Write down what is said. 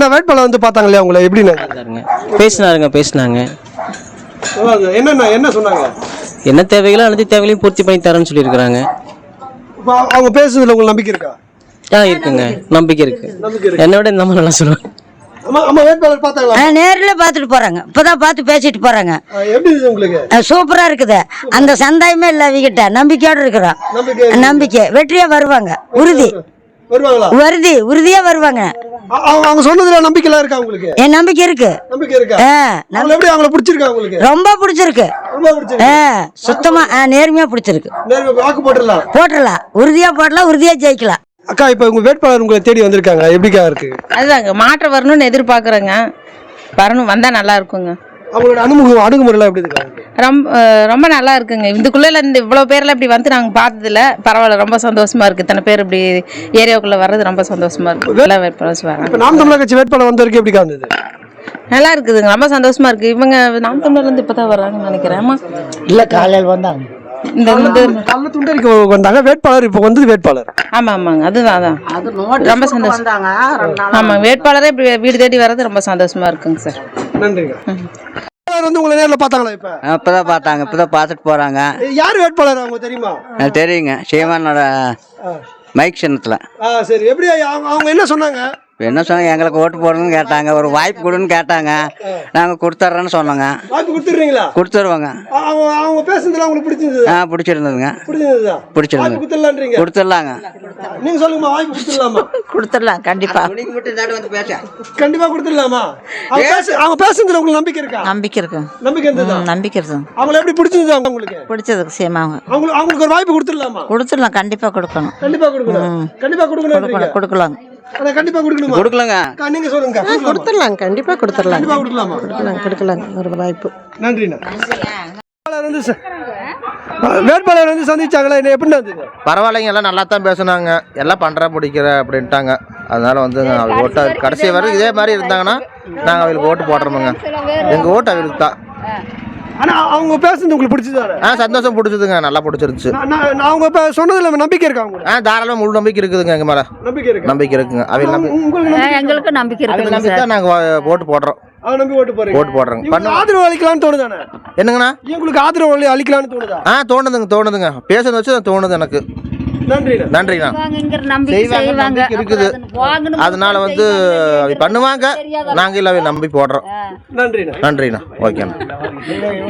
ஆனா வேட்பாளர் வந்து பார்த்தாங்க இல்லையா உங்களை? எப்படின்னு? பேசினாருங்க பேசினாங்க. என்னென்ன என்ன சொன்னாங்க? என்ன தேவைகளோ அனைத்து தேவைகளையும் பூர்த்தி பண்ணி தரேன்னு சொல்லியிருக்கிறாங்க. இப்போ அவங்க பேசுறதுல உங்களுக்கு நம்பிக்கை இருக்கா? ஆ இருக்குங்க. நம்பிக்கை இருக்கு. என்னை விட இந்த மாதிரி நல்லா சொல்லுவாங்க பார்த்தாங்களா? நேர்ல பார்த்துட்டு போறாங்க. இப்பதான் பார்த்து பேசிட்டு போறாங்க. சூப்பரா இருக்குது. அந்த சந்தாயமே இல்ல அவகிட்ட நம்பிக்கையோட இருக்கிறோம். நம்பிக்கை நம்பிக்கை. வெற்றியா வருவாங்க. உறுதி. வருவாங்களா? உறுதி உறுதியா வருவாங்க. அவங்க அவங்க சொன்னதுல நம்பிக்கைலாம் இருக்கா உங்களுக்கு? என் நம்பிக்கை இருக்கு. நம்பிக்கை இருக்கா? எப்படி அவங்கள பிடிச்சிருக்கா உங்களுக்கு? ரொம்ப பிடிச்சிருக்கு. ரொம்ப பிடிச்சிருக்கு. சுத்தமா நேர்மையா பிடிச்சிருக்கு. நேர்மை வாக்கு போட்டுடலாம். போட்டுடலாம். உறுதியா போடலாம் உறுதியா ஜெயிக்கலாம். அக்கா இப்போ உங்க வேட்பாளர் உங்களை தேடி வந்திருக்காங்க. எப்படிக்கா இருக்கு? அதுதாங்க மாற்றம் வரணும்னு எதிர்பார்க்குறேங்க. வரணும் வந்தால் நல்லா இருக்குங்க. அவங்களோட அணுகுமுறை அணுகுமுறைலாம் எப்படி இருக்கா? ரொம்ப ரொம்ப நல்லா இருக்குங்க. இதுக்குள்ளே இந்த இவ்வளோ பேர்லாம் இப்படி வந்து நாங்கள் பார்த்ததில்ல. பரவாயில்ல ரொம்ப சந்தோஷமா இருக்குது இத்தனை பேர் இப்படி ஏரியாவுக்குள்ளே வர்றது ரொம்ப சந்தோஷமா இருக்குது நல்லா வேட்பாளர் வராங்க. இப்போ நாம் தமிழர் கட்சி வேட்பாளர் வந்தவருக்கு எப்படிக்கா இருந்தது நல்லா இருக்குதுங்க. ரொம்ப சந்தோஷமா இருக்குது இவங்க நாம் தமிழர்லேருந்து இப்போ தான் வர்றாங்கன்னு நினைக்கிறேன். ஆமா இல்ல காலையில் வந்தாங்க. இந்த இந்த நல்ல துண்டறிக்கை வந்தாங்க. வேட்பாளர் இப்போ வந்து வேட்பாளர். ஆமாம் ஆமாங்க. அதுதான் அதான். ரொம்ப சந்தோஷம். ஆமாம் வேட்பாளரே இப்படி வீடு தேடி வர்றது ரொம்ப சந்தோஷமா இருக்குங்க சார். நன்றிங்க. வேட்பாளர் வந்து உங்களை நேரில் பார்த்தாங்களா இப்போ? இப்பதான் பார்த்தாங்க. இப்பதான் பார்த்துட்டு போறாங்க. யார் வேட்பாளர் அவங்க தெரியுமா? தெரியுங்க. சீமானோட மைக் சின்னத்துல. ஆ சரி. எப்படி அவங்க அவங்க என்ன சொன்னாங்க? என்ன சொன்னாங்க? எங்களுக்கு ஓட்டு போடணும்னு கேட்டாங்க. ஒரு வாய்ப்பு கொடுன்னு கேட்டாங்க. நாங்க கொடுத்துட்றோன்னு சொன்னோங்க. வாக்கு கொடுத்துடுறீங்களா? கொடுத்துருவோங்க. அவங்க அவங்க பேசுனதுல உங்களுக்கு பிடிச்சிருந்தது? ஆ பிடிச்சிருந்ததுங்க. பிடிச்சிருந்ததா? பிடிச்சிருந்தது. வாய்ப்பு கொடுத்துடலான்றீங்க? கொடுத்துடலாங்க. நீங்க சொல்லுங்கம்மா வாய்ப்பு கொடுத்துடலாமா? கொடுத்துடலாம் கண்டிப்பா. கண்டிப்பா கொடுத்துடலாமா? அவங்க பேச. அவங்க பேசுனதுல உங்களுக்கு நம்பிக்கை இருக்கா? நம்பிக்கை இருக்கு. நம்பிக்கை இருந்ததா? நம்பிக்கை இருக்கு. அவங்கள எப்படி பிடிச்சிருந்தது அவங்க உங்களுக்கு பிடிச்சதுக்கு சேமாங்க அவங்களுக்கு அவங்களுக்கு ஒரு வாய்ப்பு கொடுத்துடலாமா? கொடுத்துடலாம் கண்டிப்பா கொடுக்கணும். கண்டிப்பா கொடுக்கணும். கண்டிப்பா கொடுக்கணும் கொடுக்கலாம் ஆனா கண்டிப்பா கொடுக்கணுமா? கொடுக்கலங்க. நீங்க சொல்லுங்க. கொடுத்துடலாம் கொடுத்துடலாம் கண்டிப்பா கொடுத்துடலாம். கண்டிப்பா கொடுக்கலாமா? கொடுக்கலாம் கொடுக்கலாம் ஒரு வாய்ப்பு. நன்றிண்ணா. வேட்பாளர் வந்து வேட்பாளர் வந்து சந்திச்சாங்களா? என்ன எப்படி இருந்தது பரவாயில்லைங்க எல்லாம் நல்லா தான் பேசுனாங்க. எல்லாம் பண்ணுற முடிக்கிற அப்படின்ட்டாங்க. அதனால வந்து அவங்க ஓட்டு கடைசி வரை இதே மாதிரி இருந்தாங்கன்னா நாங்கள் அவங்களுக்கு ஓட்டு போடுறோமுங்க எங்கள் ஓட்டு அவங்களுக்கு தான். ஆனா அவங்க பேசுனது உங்களுக்கு பிடிச்சதானே? ஆ சந்தோஷம் பிடிச்சதுங்க. நல்லா பிடிச்சிருந்துச்சு. நான் அவங்க இப்ப சொன்னதுல நம்பிக்கை இருக்கா உங்களுக்கு ஆ தாராளமாக முழு நம்பிக்கை இருக்குதுங்க எங்கள் மேலே. நம்பிக்கை இருக்கா? நம்பிக்கை இருக்குங்க. அவங்க உங்களுக்கு நம்பிக்கை- எங்களுக்கு நம்பிக்கை நம்பி தான் நாங்கள் ஓட்டு போடுறோம். ஆ, நம்பி ஓட்டு போறீங்க ஓட்டு போடுறோங்க. இவங்களுக்கு பண்ண. ஆதரவு அளிக்கலாம்னு தோணுதானே? என்னங்கண்ணா? உங்களுக்கு ஆதரவு அளி- அளிக்கலாம்னு தோணுதா? ஆ தோணுதுங்க தோணுதுங்க. பேசுறது வச்சு தோணுது எனக்கு. நன்றிண்ணா. செய்வாங்க நம்பிக்கை இருக்குது. அதனால வந்து பண்ணுவாங்க. நாங்கள் இல்லை நம்பி போடுறோம். நன்றிண்ணா. நன்றிண்ணா. ஓகேண்ணா.